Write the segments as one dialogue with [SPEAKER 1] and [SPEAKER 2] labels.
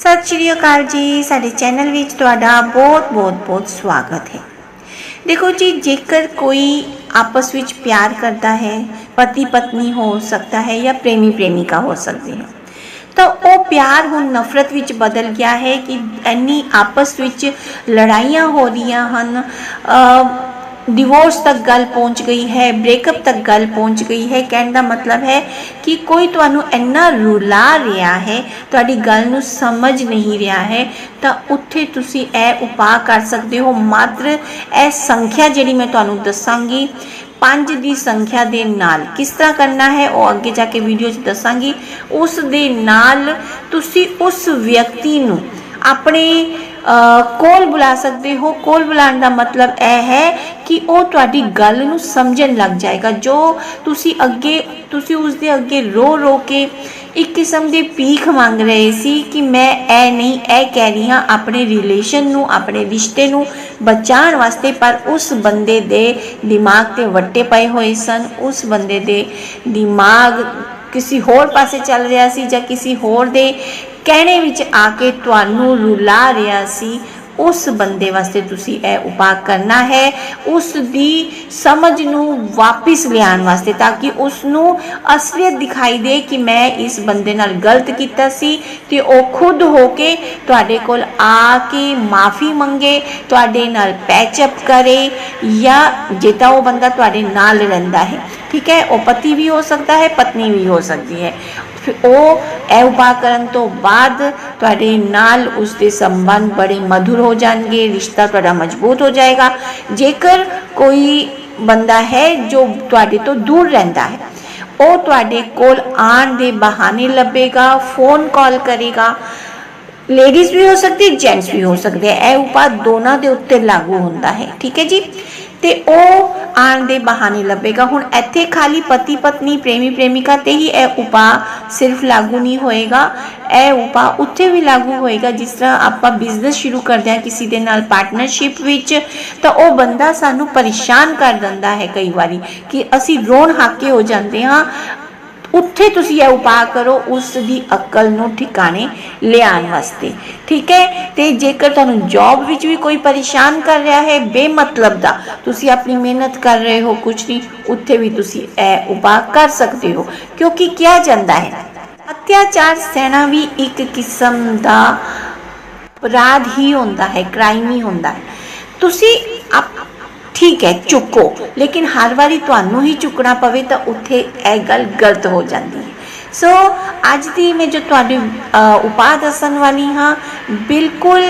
[SPEAKER 1] ਸਤਿ ਸ਼੍ਰੀ ਅਕਾਲ ਜੀ। ਸਾਡੇ ਚੈਨਲ ਵਿੱਚ ਤੁਹਾਡਾ ਬਹੁਤ ਬਹੁਤ ਬਹੁਤ ਸਵਾਗਤ ਹੈ। ਦੇਖੋ ਜੀ, ਜੇਕਰ ਕੋਈ ਆਪਸ ਵਿੱਚ ਪਿਆਰ ਕਰਦਾ ਹੈ ਪਤੀ ਪਤਨੀ ਹੋ ਸਕਦਾ ਹੈ ਜਾਂ ਪ੍ਰੇਮੀ ਪ੍ਰੇਮਿਕਾ ਹੋ ਸਕਦੇ ਹੈ, ਤਾਂ ਉਹ ਪਿਆਰ ਹੁਣ ਨਫ਼ਰਤ ਵਿੱਚ ਬਦਲ ਗਿਆ ਹੈ ਕਿ ਇੰਨੀ ਆਪਸ ਵਿੱਚ ਲੜਾਈਆਂ ਹੋ ਰਹੀਆਂ ਹਨ। ਡਿਵੋਰਸ ਤੱਕ ਗੱਲ ਪਹੁੰਚ ਗਈ ਹੈ ਬ੍ਰੇਕਅਪ ਤੱਕ ਗੱਲ ਪਹੁੰਚ ਗਈ ਹੈ। ਕਹਿਣ ਦਾ ਮਤਲਬ ਹੈ ਕਿ ਕੋਈ ਤੁਹਾਨੂੰ ਇੰਨਾ ਰੁਲਾ ਰਿਹਾ ਹੈ, ਤੁਹਾਡੀ ਗੱਲ ਨੂੰ ਸਮਝ ਨਹੀਂ ਰਿਹਾ ਹੈ, ਤਾਂ ਉੱਥੇ ਤੁਸੀਂ ਇਹ ਉਪਾਅ ਕਰ ਸਕਦੇ ਹੋ। ਮਾਤਰ ਇਹ ਸੰਖਿਆ ਜਿਹੜੀ ਮੈਂ ਤੁਹਾਨੂੰ ਦੱਸਾਂਗੀ, ਪੰਜ ਦੀ ਸੰਖਿਆ ਦੇ ਨਾਲ ਕਿਸ ਤਰ੍ਹਾਂ ਕਰਨਾ ਹੈ, ਉਹ ਅੱਗੇ ਜਾ ਕੇ ਵੀਡੀਓ 'ਚ ਦੱਸਾਂਗੀ। ਉਸ ਦੇ ਨਾਲ ਤੁਸੀਂ ਉਸ ਵਿਅਕਤੀ ਨੂੰ ਆਪਣੇ ਕੋਲ ਬੁਲਾ ਸਕਦੇ ਹੋ। ਕੋਲ ਬੁਲਾਉਣ ਦਾ ਮਤਲਬ ਇਹ ਹੈ ਕਿ ਉਹ ਤੁਹਾਡੀ ਗੱਲ ਨੂੰ ਸਮਝਣ ਲੱਗ ਜਾਏਗਾ। ਜੋ ਤੁਸੀਂ ਅੱਗੇ, ਤੁਸੀਂ ਉਸ ਦੇ ਅੱਗੇ ਰੋ ਰੋ ਕੇ ਇੱਕ ਕਿਸਮ ਦੀ ਭੀਖ ਮੰਗ ਰਹੇ ਸੀ ਕਿ ਮੈਂ ਇਹ ਨਹੀਂ, ਇਹ ਕਹਿ ਰਹੀ ਹਾਂ, ਆਪਣੇ ਰਿਲੇਸ਼ਨ ਨੂੰ, ਆਪਣੇ ਰਿਸ਼ਤੇ ਨੂੰ ਬਚਾਉਣ ਵਾਸਤੇ, ਪਰ ਉਸ ਬੰਦੇ ਦੇ ਦਿਮਾਗ ਤੇ ਵੱਟੇ ਪਏ ਹੋਏ ਸਨ। ਉਸ ਬੰਦੇ ਦੇ ਦਿਮਾਗ ਕਿਸੇ ਹੋਰ ਪਾਸੇ ਚੱਲ ਰਿਹਾ ਸੀ ਜਾਂ ਕਿਸੇ ਹੋਰ ਦੇ ਕਹਿਣੇ ਵਿੱਚ ਆ ਕੇ ਤੁਹਾਨੂੰ ਰੁਲਾ ਰਿਹਾ ਸੀ, ਉਸ ਬੰਦੇ ਵਾਸਤੇ ਤੁਸੀਂ ਇਹ ਉਪਾਅ ਕਰਨਾ ਹੈ। ਉਸ ਦੀ ਸਮਝ ਨੂੰ ਵਾਪਿਸ ਲਿਆਉਣ ਵਾਸਤੇ ਤਾਂ ਕਿ ਉਸ ਨੂੰ ਅਸਲੀਅਤ ਦਿਖਾਈ ਦੇ ਕਿ ਮੈਂ ਇਸ ਬੰਦੇ ਨਾਲ ਗਲਤ ਕੀਤਾ ਸੀ ਤੇ ਉਹ ਖੁਦ ਹੋ ਕੇ ਤੁਹਾਡੇ ਕੋਲ ਆ ਕੇ ਮਾਫੀ ਮੰਗੇ, ਤੁਹਾਡੇ ਨਾਲ ਪੈਚਅਪ ਕਰੇ ਜਾਂ ਜੇ ਤਾਂ ਉਹ ਬੰਦਾ ਤੁਹਾਡੇ ਨਾਲ ਰਹਿੰਦਾ ਹੈ। ਠੀਕ ਹੈ, ਉਹ ਪਤੀ ਵੀ ਹੋ ਸਕਦਾ ਹੈ, ਪਤਨੀ ਵੀ ਹੋ ਸਕਦੀ ਹੈ। ਫਿਰ ਉਹ ਇਹ ਉਪਾਅ ਕਰਨ ਤੋਂ ਬਾਅਦ ਤੁਹਾਡੇ ਨਾਲ ਉਸ ਦੇ ਸੰਬੰਧ ਬੜੇ ਮధుਰ ਹੋ ਜਾਣਗੇ ਰਿਸ਼ਤਾ ਤੁਹਾਡਾ ਮਜ਼ਬੂਤ ਹੋ ਜਾਏਗਾ ਜੇਕਰ ਕੋਈ ਬੰਦਾ ਹੈ ਜੋ ਤੁਹਾਡੇ ਤੋਂ ਦੂਰ ਰਹਿੰਦਾ ਹੈ ਉਹ ਤੁਹਾਡੇ ਕੋਲ ਆਉਣ ਦੇ ਬਹਾਨੇ ਲੱਭੇਗਾ ਫੋਨ ਕਾਲ ਕਰੇਗਾ ਲੇਡੀਜ਼ ਵੀ ਹੋ ਸਕਦੀ ਜੈਂਟਸ ਵੀ ਹੋ ਸਕਦੇ ਹੈ ਇਹ ਉਪਾਅ ਦੋਨਾਂ ਦੇ ਉੱਤੇ ਲਾਗੂ ਹੁੰਦਾ ਹੈ ਠੀਕ ਹੈ ਜੀ ਤੇ ਉਹ ਆਉਣ ਦੇ ਬਹਾਨੇ ਲੱਭੇਗਾ। ਹੁਣ ਇੱਥੇ ਖਾਲੀ ਪਤੀ ਪਤਨੀ, ਪ੍ਰੇਮੀ ਪ੍ਰੇਮਿਕਾ ਤੇ ਹੀ ਇਹ ਉਪਾਅ ਸਿਰਫ ਲਾਗੂ ਨਹੀਂ ਹੋਏਗਾ। ਇਹ ਉਪਾਅ ਉੱਥੇ ਵੀ ਲਾਗੂ ਹੋਏਗਾ, ਜਿਸ ਤਰ੍ਹਾਂ ਆਪਾਂ ਬਿਜ਼ਨਸ ਸ਼ੁਰੂ ਕਰਦੇ ਹਾਂ ਕਿਸੇ ਦੇ ਨਾਲ ਪਾਰਟਨਰਸ਼ਿਪ ਵਿੱਚ, ਤਾਂ ਉਹ ਬੰਦਾ ਸਾਨੂੰ ਪਰੇਸ਼ਾਨ ਕਰ ਦਿੰਦਾ ਹੈ ਕਈ ਵਾਰੀ ਕਿ ਅਸੀਂ ਰੋਣ ਹਾਕੇ ਹੋ ਜਾਂਦੇ ਹਾਂ। ਉੱਥੇ ਤੁਸੀਂ ਇਹ ਉਪਾਅ ਕਰੋ, ਉਸ ਦੀ ਅਕਲ ਨੂੰ ਠਿਕਾਣੇ ਲਿਆਉਣ ਵਾਸਤੇ। ਠੀਕ ਹੈ? ਤੇ ਜੇਕਰ ਤੁਹਾਨੂੰ ਜੌਬ ਵਿੱਚ ਵੀ ਕੋਈ ਪਰੇਸ਼ਾਨ ਕਰ ਰਿਹਾ ਹੈ, ਬੇਮਤਲਬ ਦਾ, ਤੁਸੀਂ ਆਪਣੀ ਮਿਹਨਤ ਕਰ ਰਹੇ ਹੋ ਕੁਝ ਨਹੀਂ, ਉੱਥੇ ਵੀ ਤੁਸੀਂ ਇਹ ਉਪਾਅ ਕਰ ਸਕਦੇ ਹੋ, ਕਿਉਂਕਿ ਕਿਹਾ ਜਾਂਦਾ ਹੈ, ਅਤਿਆਚਾਰ ਸਹਿਣਾ ਵੀ ਇੱਕ ਕਿਸਮ ਦਾ ਅਪਰਾਧ ਹੀ ਹੁੰਦਾ ਹੈ ਕ੍ਰਾਈਮ ਹੀ ਹੁੰਦਾ ਹੈ। ਤੁਸੀਂ ਠੀਕ ਹੈ, ਚੁੱਕੋ। ਲੇਕਿਨ ਹਰ ਵਾਰੀ ਤੁਹਾਨੂੰ ਹੀ ਚੁੱਕਣਾ ਪਵੇ ਤਾਂ ਉੱਥੇ ਇਹ ਗੱਲ ਗਲਤ ਹੋ ਜਾਂਦੀ ਹੈ। ਸੋ ਅੱਜ ਦੀ ਮੈਂ ਜੋ ਤੁਹਾਡੇ ਉਪਾਅ ਦੱਸਣ ਵਾਲੀ ਹਾਂ, ਬਿਲਕੁਲ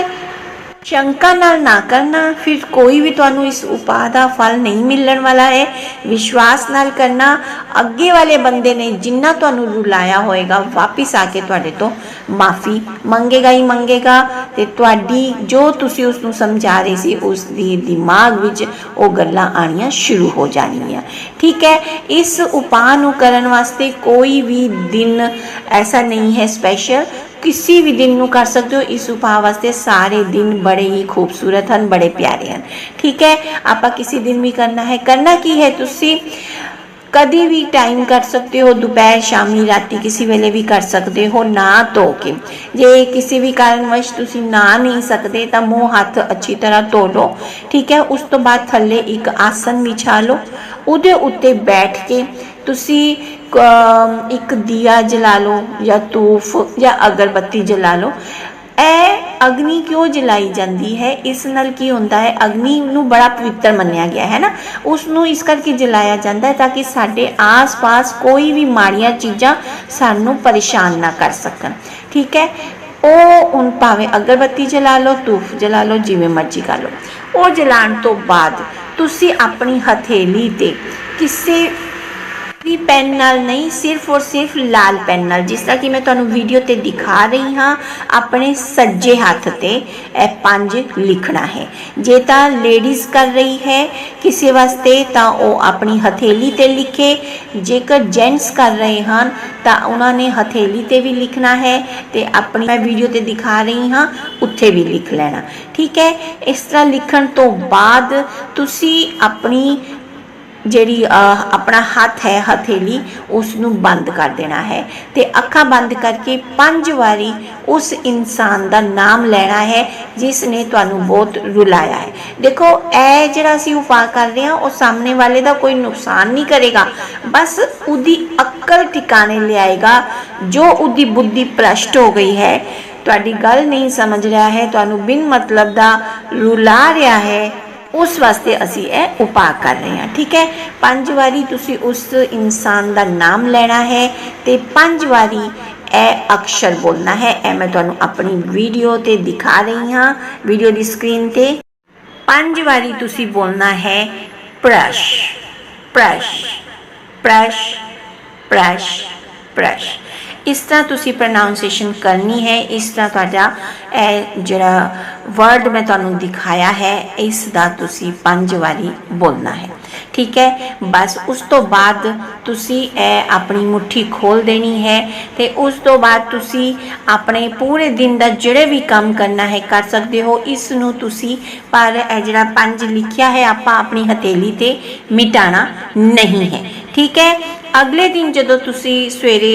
[SPEAKER 1] ਸ਼ੰਕਾ ਨਾਲ ਨਾ ਕਰਨਾ, ਫਿਰ ਕੋਈ ਵੀ ਤੁਹਾਨੂੰ ਇਸ ਉਪਾਅ ਦਾ ਫਲ ਨਹੀਂ ਮਿਲਣ ਵਾਲਾ ਹੈ। ਵਿਸ਼ਵਾਸ ਨਾਲ ਕਰਨਾ, ਅੱਗੇ ਵਾਲੇ ਬੰਦੇ ਨੇ ਜਿੰਨਾ ਤੁਹਾਨੂੰ ਰੁਲਾਇਆ ਹੋਏਗਾ, ਵਾਪਿਸ ਆ ਕੇ ਤੁਹਾਡੇ ਤੋਂ ਮਾਫੀ ਮੰਗੇਗਾ ਹੀ ਮੰਗੇਗਾ। ਤੇ ਤੁਹਾਡੀ ਜੋ ਤੁਸੀਂ ਉਸ ਨੂੰ ਸਮਝਾ ਰਹੇ ਸੀ ਉਸ ਦੀ ਦਿਮਾਗ ਵਿੱਚ ਉਹ ਗੱਲਾਂ ਆਣੀਆਂ ਸ਼ੁਰੂ ਹੋ ਜਾਣੀਆਂ ਠੀਕ ਹੈ, ਇਸ ਉਪਾਅ ਨੂੰ ਕਰਨ ਵਾਸਤੇ ਕੋਈ ਵੀ ਦਿਨ ਐਸਾ ਨਹੀਂ ਹੈ ਸਪੈਸ਼ਲ। ਕਿਸੇ ਵੀ ਦਿਨ ਨੂੰ ਕਰ ਸਕਦੇ ਹੋ ਇਸ ਉਪਾਅ ਵਾਸਤੇ ਸਾਰੇ ਦਿਨ ਬੜੇ ਹੀ ਖੂਬਸੂਰਤ ਹਨ ਬੜੇ ਪਿਆਰੇ ਹਨ ਠੀਕ ਹੈ ਆਪਾਂ ਕਿਸੇ ਦਿਨ ਵੀ ਕਰਨਾ ਹੈ ਕਰਨਾ ਕੀ ਹੈ ਤੁਸੀਂ ਕਦੀ ਵੀ ਟਾਈਮ ਕਰ ਸਕਦੇ ਹੋ ਦੁਪਹਿਰ ਸ਼ਾਮੀ ਰਾਤੀ ਕਿਸੇ ਵੇਲੇ ਵੀ ਕਰ ਸਕਦੇ ਹੋ ਨਾ ਧੋ ਕੇ ਜੇ ਕਿਸੇ ਵੀ ਕਾਰਨਵਸ਼ ਤੁਸੀਂ ਨਾ ਨਹੀਂ ਸਕਦੇ ਤਾਂ ਮੂੰਹ ਹੱਥ ਅੱਛੀ ਤਰ੍ਹਾਂ ਧੋ ਲਓ ਠੀਕ ਹੈ ਉਸ ਤੋਂ ਬਾਅਦ ਥੱਲੇ ਇੱਕ ਆਸਨ ਵਿਛਾ ਲਓ ਉਹਦੇ ਉੱਤੇ ਬੈਠ ਕੇ ਤੁਸੀਂ ਇੱਕ ਦੀਆ ਜਲਾ ਲਓ ਜਾਂ ਤੂਫ ਜਾਂ ਅਗਰਬੱਤੀ ਜਲਾ ਲਓ। ਇਹ ਅਗਨੀ ਕਿਉਂ ਜਲਾਈ ਜਾਂਦੀ ਹੈ? ਇਸ ਨਾਲ ਕੀ ਹੁੰਦਾ ਹੈ? ਅਗਨੀ ਨੂੰ ਬੜਾ ਪਵਿੱਤਰ ਮੰਨਿਆ ਗਿਆ ਹੈ ਨਾ? ਉਸ ਨੂੰ ਇਸ ਕਰਕੇ ਜਲਾਇਆ ਜਾਂਦਾ ਹੈ ਤਾਂ ਕਿ ਸਾਡੇ ਆਸ-ਪਾਸ ਕੋਈ ਵੀ ਮਾੜੀਆਂ ਚੀਜ਼ਾਂ ਸਾਨੂੰ ਪਰੇਸ਼ਾਨ ਨਾ ਕਰ ਸਕਣ। ਠੀਕ ਹੈ? ਉਹ ਹੁਣ ਭਾਵੇਂ ਅਗਰਬੱਤੀ ਜਲਾ ਲਓ ਧੂਫ ਜਲਾ ਲਓ, ਜਿਵੇਂ ਮਰਜ਼ੀ ਕਰ ਲਓ। ਉਹ ਜਲਾਉਣ ਤੋਂ ਬਾਅਦ ਤੁਸੀਂ ਆਪਣੀ ਹਥੇਲੀ ਤੇ ਕਿਸੇ ਵੀ ਪੈਨ ਨਾਲ ਨਹੀਂ, ਸਿਰਫ ਔਰ ਸਿਰਫ ਲਾਲ ਪੈਨ ਨਾਲ। ਜਿਸ ਤਰ੍ਹਾਂ ਕਿ ਮੈਂ ਤੁਹਾਨੂੰ ਵੀਡੀਓ ਤੇ ਦਿਖਾ ਰਹੀ ਹਾਂ, ਆਪਣੇ ਸੱਜੇ ਹੱਥ ਤੇ ਇਹ ਪੰਜ ਲਿਖਣਾ ਹੈ। ਜੇ ਤਾਂ ਲੇਡੀਜ਼ ਕਰ ਰਹੀ ਹੈ ਕਿਸੇ ਵਾਸਤੇ, ਤਾਂ ਉਹ ਆਪਣੀ ਹਥੇਲੀ ਤੇ ਲਿਖੇ। ਜੇਕਰ ਜੈਂਟਸ ਕਰ ਰਹੇ ਹਨ, ਤਾਂ ਉਹਨਾਂ ਨੇ ਹਥੇਲੀ ਤੇ ਵੀ ਲਿਖਣਾ ਹੈ ਤੇ ਆਪਣੀ ਮੈਂ ਵੀਡੀਓ ਤੇ ਦਿਖਾ ਰਹੀ ਹਾਂ, ਉੱਥੇ ਵੀ ਲਿਖ ਲੈਣਾ। ਠੀਕ ਹੈ, ਇਸ ਤਰ੍ਹਾਂ ਲਿਖਣ ਤੋਂ ਬਾਅਦ ਤੁਸੀਂ ਆਪਣੀ ਜਿਹੜੀ ਆਪਣਾ ਹੱਥ ਹੈ ਹਥੇਲੀ ਉਸ ਨੂੰ ਬੰਦ ਕਰ ਦੇਣਾ ਹੈ। ਤੇ ਅੱਖਾਂ ਬੰਦ ਕਰਕੇ ਪੰਜ ਵਾਰੀ ਉਸ ਇਨਸਾਨ ਦਾ ਨਾਮ ਲੈਣਾ ਹੈ ਜਿਸ ਨੇ ਤੁਹਾਨੂੰ ਬਹੁਤ ਰੁਲਾਇਆ ਹੈ। ਦੇਖੋ, ਇਹ ਜਿਹੜਾ ਅਸੀਂ ਉਪਾਅ ਕਰ ਰਹੇ ਹਾਂ, ਉਹ ਸਾਹਮਣੇ ਵਾਲੇ ਦਾ ਕੋਈ ਨੁਕਸਾਨ ਨਹੀਂ ਕਰੇਗਾ। ਬਸ ਉਹਦੀ ਅਕਲ ਟਿਕਾਣੇ ਲਿਆਏਗਾ, ਜੋ ਉਹਦੀ ਬੁੱਧੀ ਭ੍ਰਸ਼ਟ ਹੋ ਗਈ ਹੈ। ਤੁਹਾਡੀ ਗੱਲ ਨਹੀਂ ਸਮਝ ਰਿਹਾ ਹੈ, ਤੁਹਾਨੂੰ ਬਿਨ ਮਤਲਬ ਦਾ ਰੁਲਾ ਰਿਹਾ ਹੈ। ਉਸ ਵਾਸਤੇ ਅਸੀਂ ਇਹ ਉਪਾਅ ਕਰ ਰਹੇ ਹਾਂ, ਠੀਕ ਹੈ? ਪੰਜ ਵਾਰੀ ਤੁਸੀਂ ਉਸ ਇਨਸਾਨ ਦਾ ਨਾਮ ਲੈਣਾ ਹੈ ਤੇ ਪੰਜ ਵਾਰੀ ਇਹ ਅਕਸ਼ਰ ਬੋਲਣਾ ਹੈ। ਇਹ ਮੈਂ ਤੁਹਾਨੂੰ ਆਪਣੀ ਵੀਡੀਓ ਤੇ ਦਿਖਾ ਰਹੀ ਹਾਂ, ਵੀਡੀਓ ਦੀ ਸਕਰੀਨ ਤੇ। ਪੰਜ ਵਾਰੀ ਤੁਸੀਂ ਬੋਲਣਾ ਹੈ ਪ੍ਰਸ਼ ਪ੍ਰਸ਼ ਪ੍ਰਸ਼ ਪ੍ਰਸ਼ ਪ੍ਰਸ਼। ਇਸ ਤਰ੍ਹਾਂ ਤੁਸੀਂ ਪ੍ਰੋਨਾਂਸੀਏਸ਼ਨ ਕਰਨੀ ਹੈ। ਇਸ ਤਰ੍ਹਾਂ ਤੁਹਾਡਾ ਇਹ ਜਿਹੜਾ ਵਰਡ ਮੈਂ ਤੁਹਾਨੂੰ ਦਿਖਾਇਆ ਹੈ, ਇਸ ਦਾ ਤੁਸੀਂ ਪੰਜ ਵਾਰੀ ਬੋਲਣਾ ਹੈ। ਠੀਕ ਹੈ? ਬਸ ਉਸ ਤੋਂ ਬਾਅਦ ਤੁਸੀਂ ਇਹ ਆਪਣੀ ਮੁਠੀ ਖੋਲ ਦੇਣੀ ਹੈ ਤੇ ਉਸ ਤੋਂ ਬਾਅਦ ਤੁਸੀਂ ਆਪਣੇ ਪੂਰੇ ਦਿਨ ਦਾ ਜਿਹੜੇ ਵੀ ਕੰਮ ਕਰਨਾ ਹੈ ਕਰ ਸਕਦੇ ਹੋ। ਇਸ ਨੂੰ ਤੁਸੀਂ ਪਰ ਇਹ ਜਿਹੜਾ ਪੰਜ ਲਿਖਿਆ ਹੈ, ਆਪਾਂ ਆਪਣੀ ਹਥੇਲੀ ਤੇ ਮਿਟਾਣਾ ਨਹੀਂ ਹੈ। ਠੀਕ ਹੈ? ਅਗਲੇ ਦਿਨ ਜਦੋਂ ਤੁਸੀਂ ਸਵੇਰੇ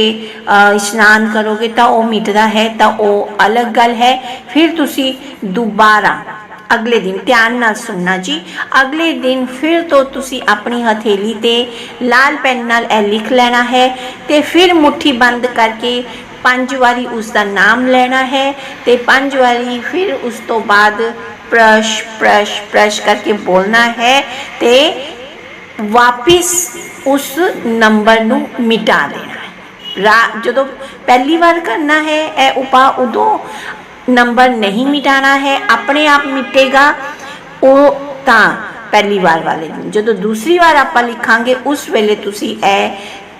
[SPEAKER 1] ਇਸ਼ਨਾਨ ਕਰੋਗੇ ਤਾਂ ਉਹ ਮਿਟਦਾ ਹੈ, ਤਾਂ ਉਹ ਅਲੱਗ ਗੱਲ ਹੈ। ਫਿਰ ਤੁਸੀਂ ਦੁਬਾਰਾ ਅਗਲੇ ਦਿਨ ਧਿਆਨ ਨਾਲ ਸੁਣਨਾ ਜੀ। ਅਗਲੇ ਦਿਨ ਫਿਰ ਤੋਂ ਤੁਸੀਂ ਆਪਣੀ ਹਥੇਲੀ ਤੇ ਲਾਲ ਪੈਨ ਨਾਲ ਇਹ ਲਿਖ ਲੈਣਾ ਹੈ ਤੇ ਫਿਰ ਮੁਠੀ ਬੰਦ ਕਰਕੇ ਪੰਜ ਵਾਰੀ ਉਸ ਦਾ ਨਾਮ ਲੈਣਾ ਹੈ ਤੇ ਪੰਜ ਵਾਰੀ ਫਿਰ ਉਸ ਤੋਂ ਬਾਅਦ ਪ੍ਰਸ਼ ਪ੍ਰਸ਼ ਪ੍ਰਸ਼ ਕਰਕੇ ਬੋਲਣਾ ਹੈ ਤੇ ਵਾਪਿਸ ਉਸ ਨੰਬਰ ਨੂੰ ਮਿਟਾ ਦੇਣਾ ਹੈ। ਰਾ, ਜਦੋਂ ਪਹਿਲੀ ਵਾਰ ਕਰਨਾ ਹੈ, ਇਹ ਉਪਾਅ ਉਦੋਂ ਨੰਬਰ ਨਹੀਂ ਮਿਟਾਣਾ ਹੈ, ਆਪਣੇ ਆਪ ਮਿਟੇਗਾ, ਉਹ ਤਾਂ ਪਹਿਲੀ ਵਾਰ ਵਾਲੇ ਦਿਨ। ਜਦੋਂ ਦੂਸਰੀ ਵਾਰ ਆਪਾਂ ਲਿਖਾਂਗੇ, ਉਸ ਵੇਲੇ ਤੁਸੀਂ ਇਹ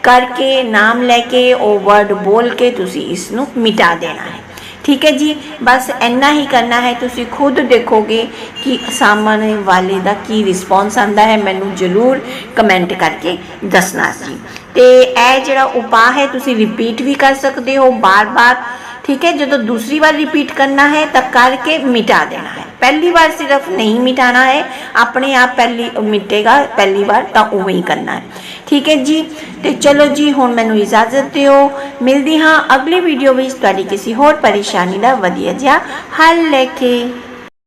[SPEAKER 1] ਕਰਕੇ, ਨਾਮ ਲੈ ਕੇ, ਉਹ ਵਰਡ ਬੋਲ ਕੇ ਤੁਸੀਂ ਇਸ ਨੂੰ ਮਿਟਾ ਦੇਣਾ ਹੈ। ਠੀਕ ਹੈ ਜੀ, ਬਸ ਇੰਨਾ ਹੀ ਕਰਨਾ ਹੈ, ਤੁਸੀਂ ਖੁਦ ਦੇਖੋਗੇ ਕਿ ਸਾਹਮਣੇ ਵਾਲੇ ਦਾ ਕੀ ਰਿਸਪੌਂਸ ਆਂਦਾ ਹੈ, ਮੈਨੂੰ ਜ਼ਰੂਰ ਕਮੈਂਟ ਕਰਕੇ ਦੱਸਣਾ ਸੀ ਤੇ ਇਹ ਜਿਹੜਾ ਉਪਾਅ ਹੈ, ਤੁਸੀਂ ਰਿਪੀਟ ਵੀ ਕਰ ਸਕਦੇ ਹੋ ਬਾਰ-ਬਾਰ, ਠੀਕ ਹੈ, ਜਦੋਂ ਦੂਸਰੀ ਵਾਰ ਰਿਪੀਟ ਕਰਨਾ ਹੈ, ਤਾਂ ਕਰਕੇ ਮਿਟਾ ਦੇਣਾ ਹੈ। ਪਹਿਲੀ ਵਾਰ ਸਿਰਫ ਨਹੀਂ ਮਿਟਾਣਾ ਹੈ, ਆਪਣੇ ਆਪ ਪਹਿਲੀ ਮਿਟੇਗਾ, ਪਹਿਲੀ ਵਾਰ ਤਾਂ ਉਵੇਂ ਹੀ ਕਰਨਾ ਹੈ। ਠੀਕ ਹੈ ਜੀ? ਤੇ ਚਲੋ ਜੀ, ਹੁਣ ਮੈਨੂੰ ਇਜਾਜ਼ਤ ਦਿਓ। ਮਿਲਦੀ ਹਾਂ ਅਗਲੀ ਵੀਡੀਓ ਵਿੱਚ। ਤੁਹਾਡੀ ਕਿਸੇ ਹੋਰ ਪਰੇਸ਼ਾਨੀ ਦਾ ਵਧੀਆ ਜਿਹਾ ਹੱਲ ਲੈ ਕੇ।